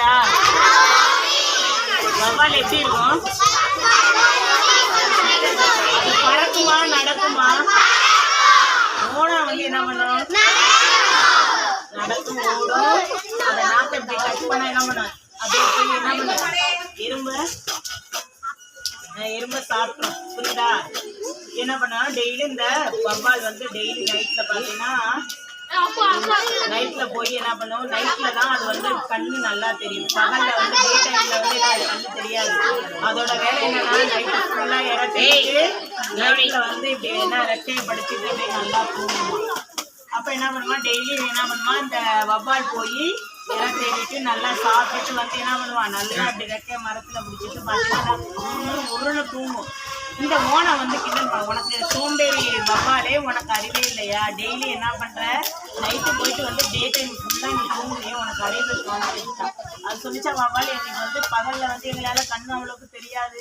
பாத்திருக்கீங்களா வவ்வால் எப்படி இருக்கும்? பறக்குமா நடக்குமா? ஓனா வந்து என்ன பண்ணும்? நடக்கும் ஓடும். அந்த நாட்டை இப்படி கட் பண்ண என்ன பண்ணும்? அப்படியே போய் என்ன பண்ணும்? எறும்பு. அஹ் எறும்பை புரியுதா? என்ன பண்ணா டெய்லி இந்த வவ்வால் வந்து டெய்லி நைட்ல பார்த்தீங்கன்னா நைட்ல போய் என்ன பண்ணும்? நைட்ல தான் அது வந்து கண்ணு நல்லா தெரியும். பகல்ல வந்து டே டைம்ல வந்து என்ன கண்ணு தெரியாது. அதோட வேலை என்னன்னா நைட்டு ஃபுல்லா இறக்கிட்டு நைட்ல வந்து இப்படி என்ன ரெக்கையை படிச்சுட்டு அப்படியே நல்லா தூங்குமா அப்ப என்ன பண்ணுமா டெய்லி என்ன பண்ணுமா இந்த வவ்வால் போய் இற தேடிட்டு நல்லா சாப்பிட்டுட்டு வந்து என்ன பண்ணுவான் நல்லா அப்படி ரெக்கைய மரத்துல பிடிச்சிட்டு பார்த்தீங்கன்னா உருளை தூங்கும் இந்த ஓனை வந்து கிண்டல் உனக்கு சோம்பேறி வவ்வாலே உனக்கு அறிவே இல்லையா? டெய்லி என்ன பண்ற? நைட்டு போயிட்டு வந்து டே டைம் ஃபுல்லாக நீ தூங்குறியே உனக்கு அறிவு தோணுச்சுட்டான் அது சொல்லிச்சா வாவால் எங்களுக்கு வந்து பகலில் வந்து எங்களால் கண்ணு அவ்வளோக்கு தெரியாது.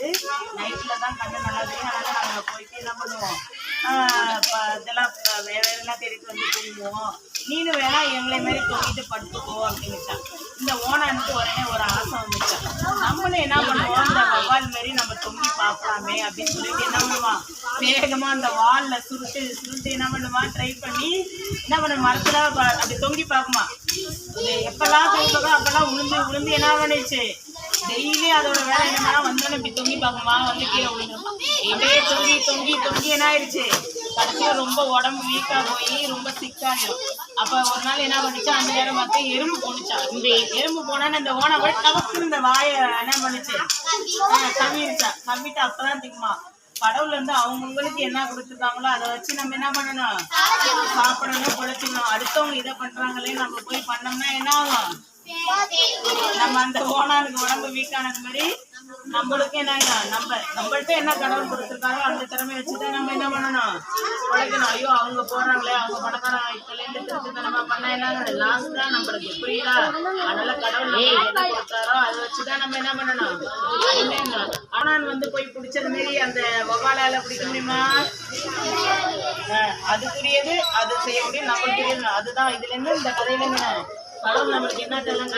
நைட்டில் தான் கண்ணு நல்லா தெரியும். அதனால் நாங்கள் போயிட்டு என்ன பண்ணுவோம். இதெல்லாம் ப- வேற எல்லாம் வந்து தூங்குவோம். நீனு வேணா எங்களை மாதிரி தூங்கிட்டு படுத்துக்கோ அப்படின்னுட்டான் இந்த ஓனானுக்கு உடனே ஒரு ஆசை வந்துச்சான் நம்மளும் என்ன பண்ணுவோம்? இந்த வவ்வால் மாதிரி நம்ம தொங்கி பார்க்கலாமே அப்படின்னு சொல்லிட்டு என்ன பண்ணுவான்? வேகமா அந்த வாலில் சுருட்டு சுருட்டு என்ன பண்ணுவான்? ட்ரை பண்ணி என்ன பண்ண மரத்தில் ப- அப்படி தொங்கி பார்க்குமா அது எப்பெல்லாம் தூங்குதோ அப்பெல்லாம் உளுந்து உளுந்து என்ன பண்ணுச்சு? டெய்லி அதோட வேலை என்னன்னா வந்தோடனே இப்படி தொங்கி பார்க்குமா வந்து கீழே விழுந்தோம் இப்படியே தொங்கி தொங்கி தொங்கி என்ன ஆயிடுச்சு? கடைசியா ரொம்ப உடம்பு வீக்காக போய் ரொம்ப சிக்காயிடும் அப்போ ஒரு நாள் என்ன பண்ணுச்சு? அந்த நேரம் பார்த்து எறும்பு போணுச்சா இந்த எறும்பு போனான்னு இந்த ஓனை போய் டபக்குன்னு இந்த வாயை என்ன பண்ணுச்சு? ஆஹ் கவிட்டு கவ்விட்டு அப்பதான் திக்குமா கடவுள்ல இருந்து அவங்கவுங்களுக்கு என்ன கொடுத்துருக்காங்களோ அதை வச்சு நம்ம என்ன பண்ணணும்? சாப்பிடணும் குழச்சிக்கணும் அடுத்தவங்க இதை பண்றாங்களே நம்ம போய் பண்ணோம்னா என்ன ஆகும்? நம்ம அந்த ஓனானுக்கு உடம்பு வீக்கானது மாதிரி நம்மளுக்கு என்ன நம்ம நம்மள்ட்ட என்ன கடவுள் கொடுத்துருக்காரோ அந்த திறமை வச்சுதான் நம்ம என்ன பண்ணணும்? உழைக்கணும் ஐயோ அவங்க போடுறாங்களே அவங்க பணக்காரங்க இப்பலேருந்து இருந்து நம்ம பண்ணா என்ன லாஸ் தான் நம்மளுக்கு புரியுதா? அதனால கடவுள் என்ன கொடுத்தாரோ அதை வச்சுதான் நம்ம என்ன பண்ணணும்? ஆனான் வந்து போய் பிடிச்சது மாரி அந்த வவாலால பிடிக்க முடியுமா? அதுக்குரியது அது செய்யக்கூடிய நம்மளுக்குரியது அதுதான் இதுல இருந்து இந்த கதையில என்ன கடவுள் நம்மளுக்கு என்ன டேலண்ட்